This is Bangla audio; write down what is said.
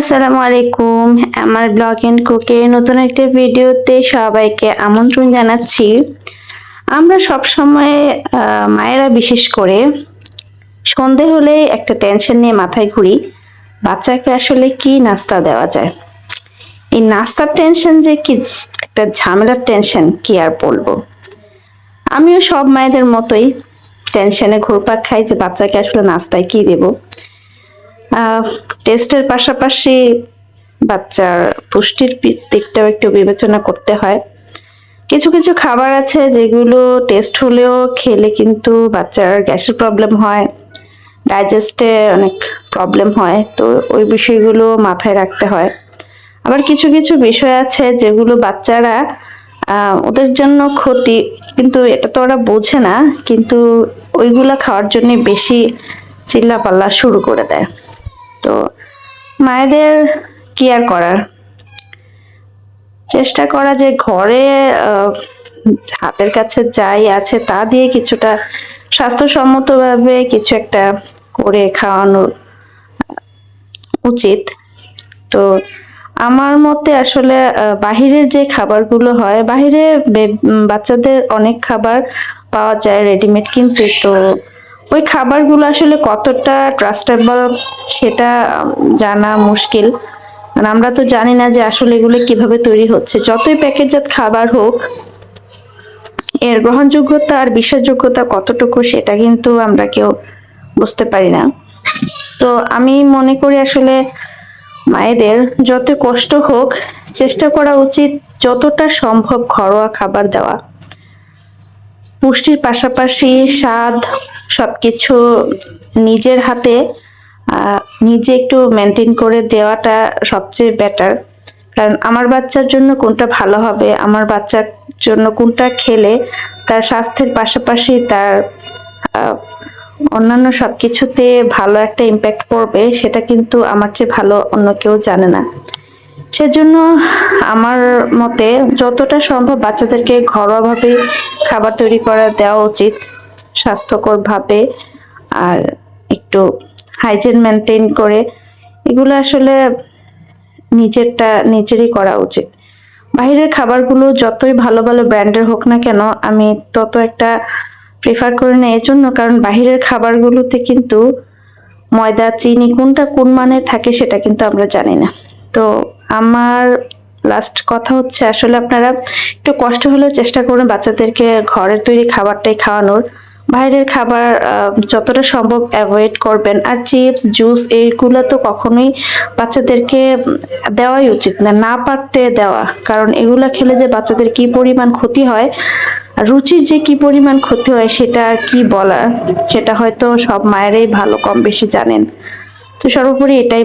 আসসালামু আলাইকুম। আমার ব্লগ এন্ড কুকে নতুন একটা ভিডিওতে সবাইকে আমন্ত্রণ জানাচ্ছি। আমরা সব সময় মায়েরা বিশেষ করে সন্ধে হলে একটা টেনশন নিয়ে মাথায় ঘুরি, বাচ্চাকে আসলে কি নাস্তা দেওয়া যায়? এই নাস্তার টেনশন যে কি, একটা ঝামেলার টেনশন কি আর বলব? আমিও সব মায়েদের মতোই টেনশনে ঘুরপাক খাই যে বাচ্চাকে আসলে নাস্তায় কি দেবো? টেস্টের পাশাপাশি বাচ্চার পুষ্টির দিকটাও একটু বিবেচনা করতে হয়। কিছু কিছু খাবার আছে যেগুলো টেস্ট হলেও খেলে কিন্তু বাচ্চার গ্যাসের প্রবলেম হয় ডাইজেস্টে অনেক প্রবলেম হয়, তো ওই বিষয়গুলো মাথায় রাখতে হয়। আবার কিছু কিছু বিষয় আছে যেগুলো বাচ্চারা ওদের জন্য ক্ষতি, কিন্তু এটা তো ওরা বোঝে না, কিন্তু ওইগুলো খাওয়ার জন্য বেশি চিল্লাপাল্লা শুরু করে দেয়। তো মায়েদের কি আর করার। চেষ্টা করা যে ঘরে হাতের কাছে যাই আছে তা দিয়ে কিছুটা স্বাস্থ্যসম্মতভাবে কিছু একটা করে খাওয়ানো উচিত। তো আমার মতে আসলে বাহিরের যে খাবারগুলো হয়, বাহিরে বাচ্চাদের অনেক খাবার পাওয়া যায় রেডিমেড কিন্তু তো ওই খাবারগুলো আসলে কতটা ট্রাস্টেবল সেটা জানা মুশকিল। কারণ আমরা তো জানি না যে আসলে এগুলো কীভাবে তৈরি হচ্ছে। যতই প্যাকেটজাত খাবার হোক, এর গ্রহণযোগ্যতা আর বিশ্বাসযোগ্যতা কতটুকু সেটা কিন্তু আমরা কেউ বুঝতে পারি না। তো আমি মনে করি আসলে মায়েদের যত কষ্ট হোক, চেষ্টা করা উচিত যতটা সম্ভব ঘরোয়া খাবার দেওয়া। পুষ্টির পাশাপাশি স্বাদ সবকিছু নিজের হাতে নিজে একটু মেনটেন করে দেওয়াটা সবচেয়ে বেটার কারণ আমার বাচ্চার জন্য কোনটা ভালো হবে, আমার বাচ্চার জন্য কোনটা খেলে তার স্বাস্থ্যের পাশাপাশি তার অন্যান্য সব কিছুতে ভালো একটা ইম্প্যাক্ট পড়বে, সেটা কিন্তু আমার চেয়ে ভালো অন্য কেউ জানে না। সেজন্য আমার মতে যতটা সম্ভব বাচ্চাদেরকে ঘরোয়াভাবে খাবার তৈরি করা দেওয়া উচিত, স্বাস্থ্যকরভাবে আর একটু হাইজিন মেনটেন করে। এগুলো আসলে নিজেরটা, নিজেরই করা উচিত। বাইরের খাবারগুলো যতই ভালো ভালো ব্র্যান্ডের হোক না কেন, আমি তত একটা প্রেফার করি না এজন্য কারণ বাইরের খাবারগুলোতে কিন্তু ময়দা, চিনি, কোনটা কোন মানের থাকে সেটা কিন্তু আমরা জানি না। তো আমার লাস্ট কথা হচ্ছে আসলে আপনারা একটু কষ্ট হলেও চেষ্টা করুন বাচ্চাদেরকে ঘরের তৈরি খাবারটাই খাওয়ানোর। বাইরের খাবার যতটা সম্ভব অ্যাভয়েড করবেন। আর চিপস জুস এইগুলো তো কখনোই বাচ্চাদেরকে দেওয়াই উচিত না না পারতে দেওয়া। কারণ এগুলা খেলে যে বাচ্চাদের কি পরিমাণ ক্ষতি হয় রুচির যে কি পরিমাণ ক্ষতি হয় সেটা কি বলার, সেটা হয়তো সব মায়েরাই ভালো, কম বেশি জানেন। তো সর্বোপরি এটাই